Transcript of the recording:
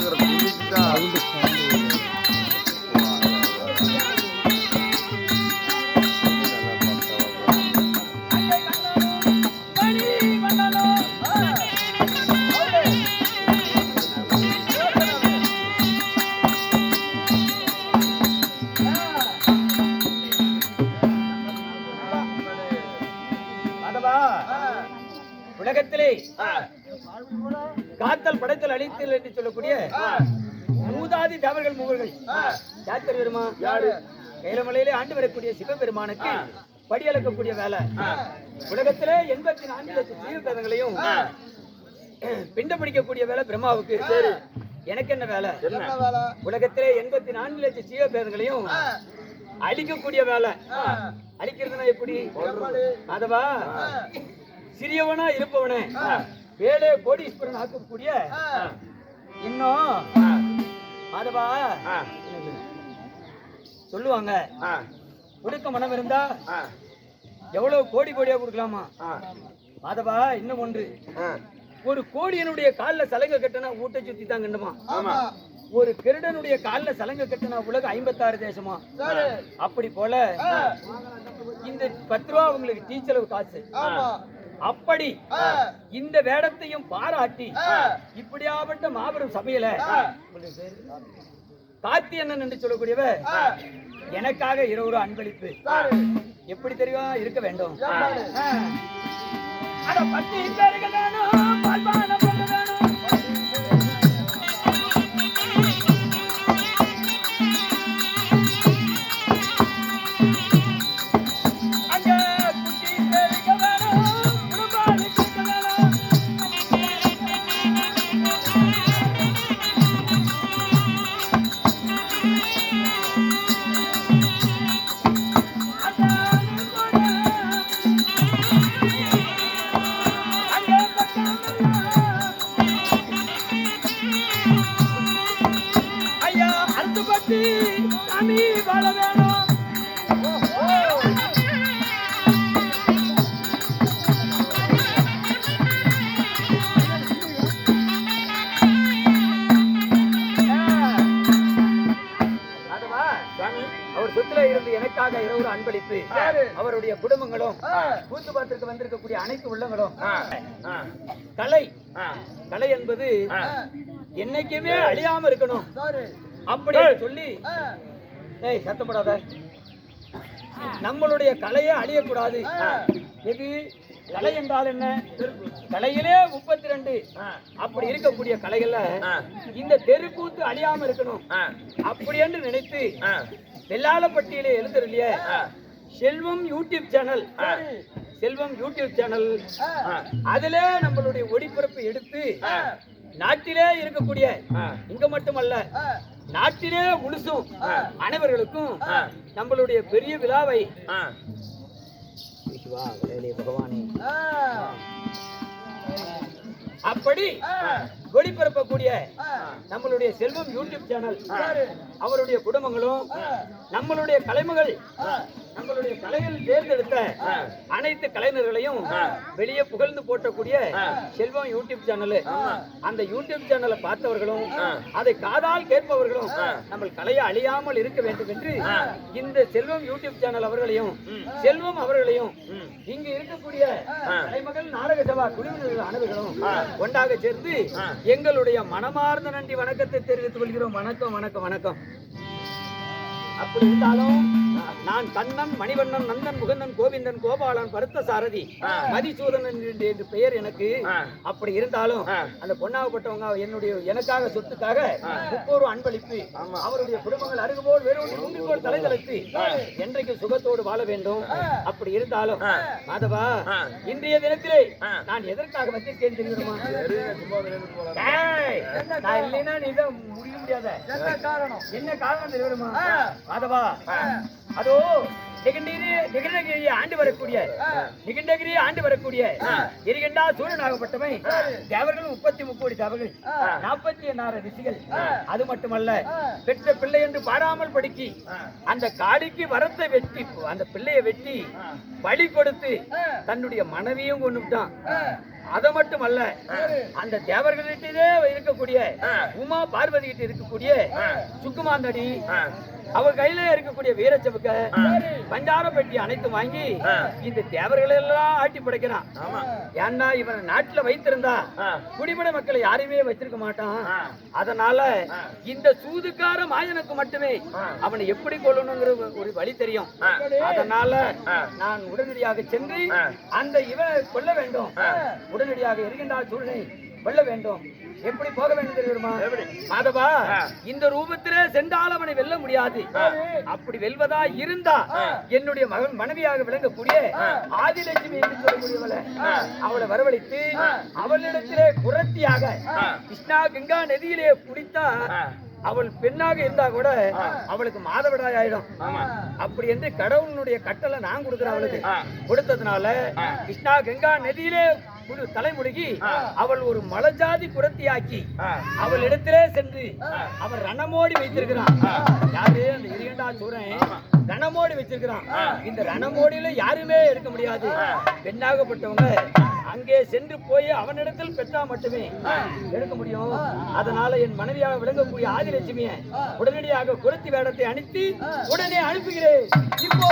그럼 진짜. 아, காத்தல் படைத்தல் அழித்தல் என்று சொல்லக்கூடிய மூதாதி தவறுகள் மூவர்கள். யார் தெரியுமா? யாரு? கைலமலையிலே ஆண்டு வரக்கூடிய சிவபெருமானுக்கு படியளக்கக்கூடிய வேலை. உலகத்திலே எண்பத்தி நான்கு லட்சம் ஜீவபேதங்களையும் பிண்ட பிடிக்கக்கூடிய வேலை பிரம்மாவுக்கு. சரி. எனக்கு என்ன? வேலை? என்ன உலகத்திலே எண்பத்தி நான்கு லட்சம் ஜீவபேதங்களையும் அழிக்கக்கூடிய வேலை. அழிக்கிறதுனா எப்படி? அதவா? சிறியவனா இருப்பவனே. வேலே கோடீஸ்வரன் ஆக்கக்கூடிய இன்னும் அதவா ஆ, சொல்லுவாங்க. கொடுக்க மனம் இருந்தா எவ்வளவு கோடி கோடியா கொடுக்கலாமா? ஆ, அதவா இன்னும் ஒன்று. ஒரு கோடியனுடைய கால்ல சலங்கை கட்டினா ஊட்ட சுத்தி தான் கண்டுமா? ஒரு திருடனுடைய கால்ல சலங்கை கட்டினா உலக ஐம்பத்தாறு தேசமா? அப்படி போல இந்த பத்து ரூபா உங்களுக்கு டீ செலவு காசு. அப்படி இந்த வேடத்தையும் பாராட்டி இப்படியாப்பட்ட மாபெரும் சபையில காத்தி அண்ணன் என்று சொல்லக்கூடியவ எனக்காக இருவரு அன்பளிப்பு. எப்படி தெரியும்? இருக்க வேண்டும். ஆ. அட எனக்காக இரவு அன்பளிப்பு. அவருடைய குடும்பங்களும் கூத்து பாத்திற்கு வந்திருக்கக்கூடிய அனைத்து உள்ளங்களும். கலை. கலை என்பது. என்னைக்குமே அழியாம இருக்கணும். அப்படி சொல்லி ஏய் சத்தப்படாத. நம்மளுடைய கலையே அழியக்கூடாது. எது? கலை என்றால் என்ன? கலையிலே முப்பத்தி ரெண்டு அப்படி இருக்கக்கூடிய கலைகள்ல. இந்த தெருக்கூத்து அழியாம இருக்கணும். அப்படி என்று நினைத்து வெள்ளாளப்பட்டியிலே எழுதுறலையே Selvam YouTube channel. Selvam YouTube channel. அதிலே நம்மளுடைய ஒளிபரப்பு எடுத்து நாட்டிலே இருக்கக்கூடிய இங்க மட்டுமல்ல நாட்டிலே முழுசும் அனைவர்களுக்கும் நம்மளுடைய பெரிய விழாவை பகவானே. அப்படி ஒளிபரப்பக்கூடிய நம்மளுடைய செல்வம் யூடியூப் சேனல் அவருடைய குடும்பங்களும் நம்மளுடைய கலைமகள் நம்மளுடைய கலைகள் தேர்ந்தெடுத்த அனைத்து கலைஞர்களையும் வெளியே புகழ்ந்து போட்டக்கூடிய செல்வம் யூடியூப் சேனல் அந்த யூடியூப் சேனலை பார்த்தவர்களும் அதை காதால் கேட்பவர்களும் நம்ம கலையை அழியாமல் இருக்க வேண்டும் என்று இந்த செல்வம் யூடியூப் சேனல் அவர்களையும் செல்வம் அவர்களையும் இங்கு இருக்கக்கூடிய கலைமகள் நாடக சபா குழுவினர்கள் அனைவர்களும் ஒன்றாக சேர்ந்து எங்களுடைய மனமார்ந்த நன்றி வணக்கத்தை தெரிவித்துக் கொள்கிறோம். வணக்கம் வணக்கம் வணக்கம். அப்படி இருந்தாலும் நான் கண்ணன் மணிவண்ணன் நந்தன் முகுந்தன் கோவிந்தன் கோபாலன் பருத்த சாரதி மதிசூதனன் என்று பெயர் எனக்கு. அப்படி இருந்தாலும் அந்த பொண்ணாகப்பட்டவங்க என்னுடைய எனக்காக சொத்துக்காக முப்போரு அன்பளிப்பு அவருடைய குடும்பங்கள் அருகுபோல் வேறொன்று உண்டுகோல் தலைதலைத்து என்றைக்கு சுகத்தோடு வாழ வேண்டும்? அப்படி இருந்தாலும் மாதவா இன்றைய தினத்திலே நான் எதற்காக வந்திருக்கேன் தெரியுமா? நான் இல்லைன்னா நீ முடிய முடியாத. என்ன காரணம்? என்ன காரணம் தெரியுமா? மாதவா? அதோ நிகண்டகிரி நிகண்டகிரியை ஆண்டு வரக்கூடிய நிகண்டகிரியை ஆண்டு வரக்கூடிய எரிகண்டா சூரியனாகப்பட்டவை தேவர்கள் முப்பத்தி முக்கோடி தேவர்கள். நாற்பத்தி எண்ணாயிரம் ரிஷிகள். அது மட்டுமல்ல பெற்ற பிள்ளை என்று பாராமல் படுக்கி அந்த காடிக்கு வரத்தை வெட்டி அந்த பிள்ளையை வெட்டி பலி கொடுத்து தன்னுடைய மனைவியும் கொண்டுட்டான் அது மட்டுமல்ல அந்த தேவர்களிட்டே இருக்கக்கூடிய உமா பார்வதி கிட்ட இருக்கக்கூடிய சுக்குமாந்தடி அவ கையில இருக்கக்கூடிய வீரச்சபுக்க பஞ்சார பெட்டி அனைத்து வாங்கி இந்த தேவர்களை எல்லாம் ஆட்டி படைக்கிறான். ஏன்னா இவன் நாட்டுல வைத்திருந்தா. குடிமட மக்களை யாரையுமே வச்சிருக்க மாட்டான். அதனால இந்த சூதுக்கார மாயனுக்கு மட்டுமே அவனை எப்படி கொல்லணுங்கிற ஒரு- வழி தெரியும். அதனால. நான் உடனடியாக சென்று. அந்த இவனை கொல்ல வேண்டும். உடனடியாக இருக்கின்ற சூழ்நிலை கொல்ல வேண்டும். எப்படி போக வேண்டும் தெரியுமா? மாதவா. இந்த ரூபத்திலே சென்றால் அவனை வெல்ல முடியாது. அப்படி வெல்வதா இருந்தா என்னுடைய மகன் மனைவியாக விளங்கக்கூடிய ஆதிலட்சுமி என்று சொல்லக்கூடியவளை அவளை வரவழைத்து அவளிடத்திலே குரத்தியாக கிருஷ்ணா கங்கா நதியிலே குடித்தா அவள் பெண்ணாக இருந்தா கூட அவளுக்கு மாதவிடாய் ஆயிடும் அப்படி என்று கடவுளுடைய கட்டளை நான் கொடுக்கிறேன் அவளுக்கு. கொடுத்ததுனால கிருஷ்ணா கங்கா நதியிலே முழு தலைமுழுகி அவள் ஒரு மலஜாதி குரத்தியாக்கி. அவள் இடத்திலே சென்று அவன் ரணமோடி வைத்திருக்கிறான். யாரு? அந்த இரியண்டா சூரன். ரணமோடி வச்சிருக்கிறான் இந்த ரணமோடியில யாருமே எடுக்க முடியாது. பெண்ணாகப்பட்டவங்க. அங்கே சென்று போய் அவனிடத்தில் பெற்றா மட்டுமே எடுக்க முடியும். அதனால என் மனைவியாக விளங்கக்கூடிய ஆதிலட்சுமியை உடனடியாக குரத்தி வேடத்தை அணித்து உடனே அனுப்புகிறேன். இப்போ.